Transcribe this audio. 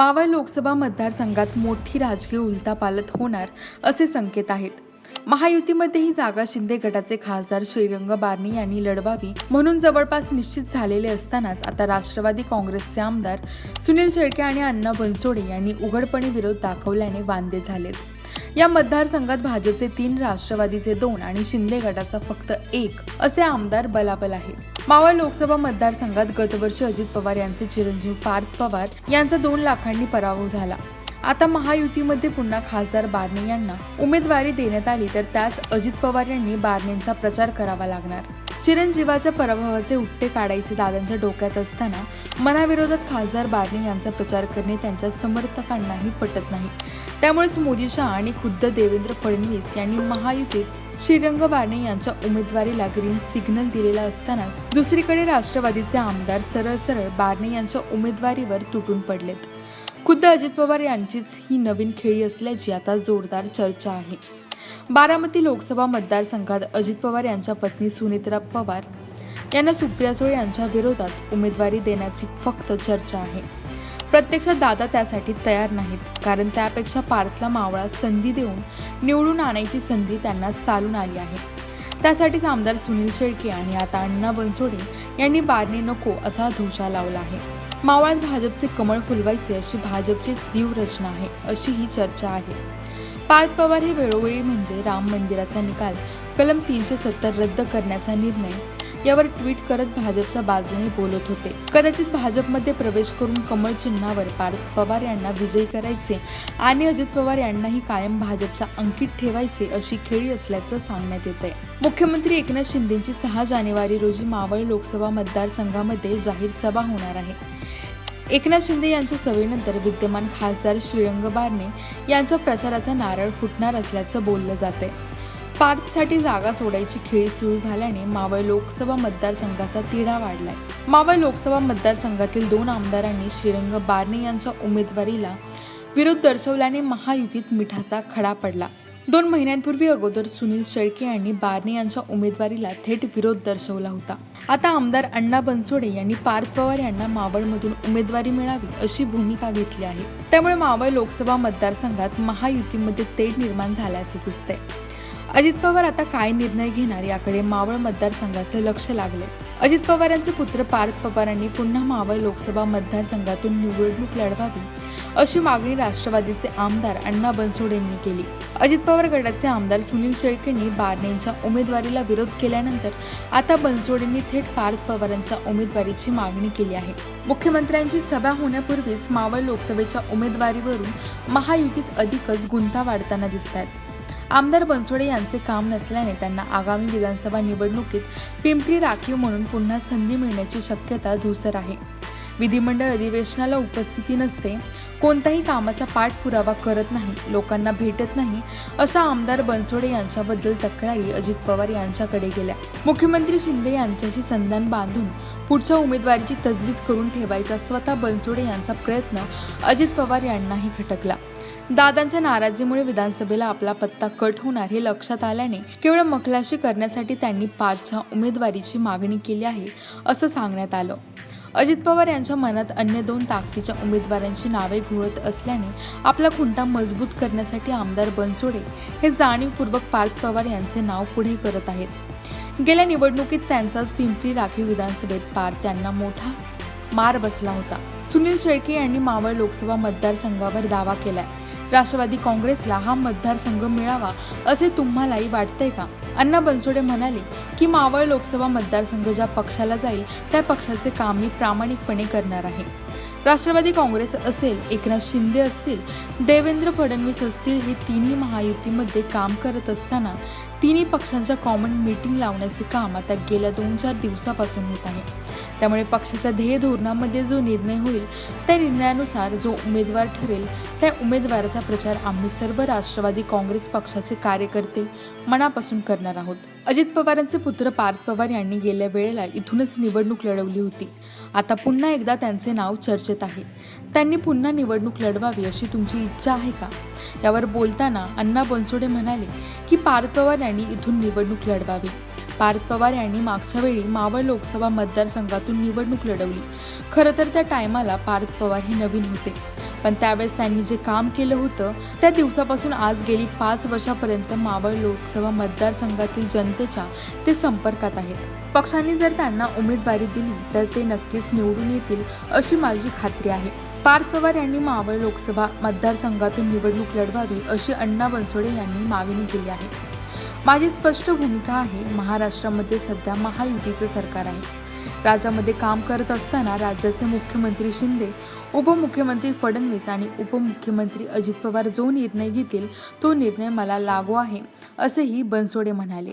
मावळ लोकसभा मतदारसंघात मोठी राजकीय उलथापालथ होणार असे संकेत आहेत. महायुतीमध्ये ही जागा शिंदे गटाचे खासदार श्रीरंग बारणी यांनी लढवावी म्हणून जवळपास निश्चित झालेले असतानाच आता राष्ट्रवादी काँग्रेसचे आमदार सुनील शेळके आणि अण्णा बनसोडे यांनी उघडपणे विरोध दाखवल्याने वांदे झालेत. या मतदारसंघात भाजपचे तीन राष्ट्रवादीचे दोन आणि शिंदे गटाचा फक्त एक असे आमदार बलाबल आहे मावळ लोकसभा मतदारसंघात गतवर्षी अजित पवार यांचे चिरंजीव पार्थ पवार यांचा दोन लाखांनी पराभव झाला. आता महायुतीमध्ये पुन्हा खासदार बारणे यांना उमेदवारी देण्यात आली तर त्याच अजित पवार यांनी बारणेंचा प्रचार करावा लागणार. चिरंजीवाच्या पराभवाचे उट्टे काढायचे दादांच्या डोक्यात असताना मनाविरोधात खासदार बारणे यांचा प्रचार करणे त्यांच्या समर्थकांनाही पटत नाही. त्यामुळेच मोदी शहा आणि खुद्द देवेंद्र फडणवीस यांनी महायुतीत श्रीरंग बारणे यांच्या उमेदवारीला ग्रीन सिग्नल दिलेला असतानाच दुसरीकडे राष्ट्रवादीचे आमदार सरळ सरळ बारणे यांच्या उमेदवारीवर तुटून पडलेत. खुद्द अजित पवार यांचीच ही नवीन खेळी असल्याची आता जोरदार चर्चा आहे. बारामती लोकसभा मतदारसंघात अजित पवार यांच्या पत्नी सुनित्रा पवार यांना सुप्रिया सुळे यांच्या विरोधात उमेदवारी देण्याची फक्त चर्चा आहे. प्रत्यक्षात दादा त्यासाठी तयार नाहीत कारण त्यापेक्षा पार्थला मावळात संधी देऊन निवडून आणायची संधी त्यांना चालून आली आहे. त्यासाठीच आमदार सुनील शेळके आणि आता अण्णा बनसोडे यांनी बारणे नको असा धोशा लावला आहे. मावळात भाजपचे कमळ फुलवायचे अशी भाजपचीच व्यूहरचना आहे अशी ही चर्चा आहे. पार्थ पवार हे वेळोवेळी म्हणजे राम मंदिराचा निकाल कलम तीनशे सत्तर रद्द करण्याचा निर्णय यावर ट्विट करत भाजपच्या बाजूने बोलत होते. कदाचित भाजपमध्ये प्रवेश करून कमळ चिन्हावर पार्थ पवार यांना विजयी करायचे आणि अजित पवार यांनाही कायम भाजपच्या अंकित ठेवायचे अशी खेळी असल्याचं सांगण्यात येत आहे मुख्यमंत्री एकनाथ शिंदेची सहा जानेवारी रोजी मावळ लोकसभा मतदारसंघामध्ये जाहीर सभा होणार आहे. एकनाथ शिंदे यांच्या सभेनंतर विद्यमान खासदार श्रीरंग बारणे यांच्या प्रचाराचा नारळ फुटणार असल्याचं बोललं जातंय. पार्थसाठी जागा सोडायची खेळी सुरू झाल्याने मावळ लोकसभा मतदारसंघाचा तिढा वाढलाय. मावळ लोकसभा मतदारसंघातील दोन आमदारांनी श्रीरंग बारणे यांच्या उमेदवारीला विरोध दर्शवल्याने महायुतीत मिठाचा खडा पडला. दोन महिन्यांपूर्वी अगोदर सुनील शेळके यांनी बारणे यांच्या उमेदवारीला थेट विरोध दर्शवला होता. आता आमदार अण्णा बनसोडे यांनी पार्थ पवार यांना मावळमधून उमेदवारी मिळावी अशी भूमिका घेतली आहे. त्यामुळे मावळ लोकसभा मतदारसंघात महायुतीमध्ये तेढ निर्माण झाल्याचे दिसते अजित पवार आता काय निर्णय घेणार याकडे मावळ मतदारसंघाचे लक्ष लागले अजित पवारांचे पुत्र पार्थ पवारांनी पुन्हा मावळ लोकसभा मतदारसंघातून निवडणूक लढवावी अशी मागणी राष्ट्रवादीचे आमदार अण्णा बनसोडे यांनी केली. अजित पवार गटाचे आमदार सुनील शेळकेंनी बारणे उमेदवारीला विरोध केल्यानंतर आता बनसोडेंनी थेट पार्थ पवारांच्या उमेदवारीची मागणी केली आहे. मुख्यमंत्र्यांची सभा होण्यापूर्वीच मावळ लोकसभेच्या उमेदवारीवरून महायुतीत अधिकच गुंता वाढताना दिसतात आमदार बनसोडे यांचे काम नसल्याने त्यांना आगामी विधानसभा निवडणुकीत पिंपरी राखीव म्हणून पुन्हा संधी मिळण्याची शक्यता धूसर आहे. विधिमंडळ अधिवेशनाला उपस्थिती नसते कोणत्याही कामाचा पाठपुरावा करत नाही लोकांना भेटत नाही अशा आमदार बनसोडे यांच्याबद्दल तक्रारी अजित पवार यांच्याकडे गेल्या. मुख्यमंत्री शिंदे यांच्याशी संधान बांधून पुढच्या उमेदवारीची तजवीज करून ठेवायचा स्वतः बनसोडे यांचा प्रयत्न अजित पवार यांनाही खटकला. दादांच्या नाराजीमुळे विधानसभेला आपला पत्ता कट होणार हे लक्षात आल्याने केवळ मखलाशी करण्यासाठी त्यांनी पाचच्या उमेदवारीची मागणी केली आहे असं सांगण्यात आलं. अजित पवार यांच्या मनात अन्य दोन ताकदीच्या उमेदवारांची नावे घोळत असल्याने आपला खुंटा मजबूत करण्यासाठी आमदार बनसोडे हे जाणीवपूर्वक पार्थ पवार यांचे नाव पुढे करत आहेत. गेल्या निवडणुकीत त्यांचाच पिंपरी राखीव विधानसभेत पार्थ यांना मोठा मार बसला होता. सुनील शेळके यांनी मावळ लोकसभा मतदारसंघावर दावा केलाय. राष्ट्रवादी काँग्रेसला हा मतदारसंघ मिळावा असे तुम्हालाही वाटतंय का? अण्णा बनसोडे म्हणाले की मावळ लोकसभा मतदारसंघ ज्या पक्षाला जाईल त्या पक्षाचे काम मी प्रामाणिकपणे करणार आहे. राष्ट्रवादी काँग्रेस असेल एकनाथ शिंदे असतील देवेंद्र फडणवीस असतील हे तिन्ही महायुतीमध्ये काम करत असताना तिन्ही पक्षांच्या कॉमन मीटिंग लावण्याचे काम आता गेल्या दोन चार दिवसापासून होत आहे. त्यामुळे पक्षाच्या ध्येय धोरणामध्ये जो निर्णय होईल त्या निर्णयानुसार जो उमेदवार ठरेल त्या उमेदवाराचा प्रचार आम्ही सर्व राष्ट्रवादी काँग्रेस पक्षाचे कार्यकर्ते मनापासून करणार आहोत. अजित पवारांचे पुत्र पार्थ पवार यांनी गेल्या वेळेला इथूनच निवडणूक लढवली होती. आता पुन्हा एकदा त्यांचे नाव चर्चेत आहे. त्यांनी पुन्हा निवडणूक लढवावी अशी तुमची इच्छा आहे का? यावर बोलताना अण्णा बनसोडे म्हणाले की पार्थ पवार यांनी इथून निवडणूक लढवावी. पार्थ पवार यांनी मागच्या वेळी मावळ लोकसभा मतदारसंघातून निवडणूक लढवली. खरं तर त्या टायमाला पार्थ पवार हे नवीन होते. पण त्यावेळेस त्यांनी जे काम केलं होतं त्या दिवसापासून आज गेली पाच वर्षापर्यंत मावळ लोकसभा मतदारसंघातील जनतेच्या ते संपर्कात आहेत. पक्षांनी जर त्यांना उमेदवारी दिली तर ते नक्कीच निवडून येतील अशी माझी खात्री आहे. पार्थ पवार यांनी मावळ लोकसभा मतदारसंघातून निवडणूक लढवावी अशी अण्णा बनसोडे यांनी मागणी केली आहे. माझी स्पष्ट भूमिका आहे महाराष्ट्रामध्ये सध्या महायुतीचं सरकार आहे. राज्यामध्ये काम करत असताना राज्याचे मुख्यमंत्री शिंदे उपमुख्यमंत्री फडणवीस आणि उपमुख्यमंत्री अजित पवार जो निर्णय घेतील तो निर्णय मला लागू आहे असेही बनसोडे म्हणाले.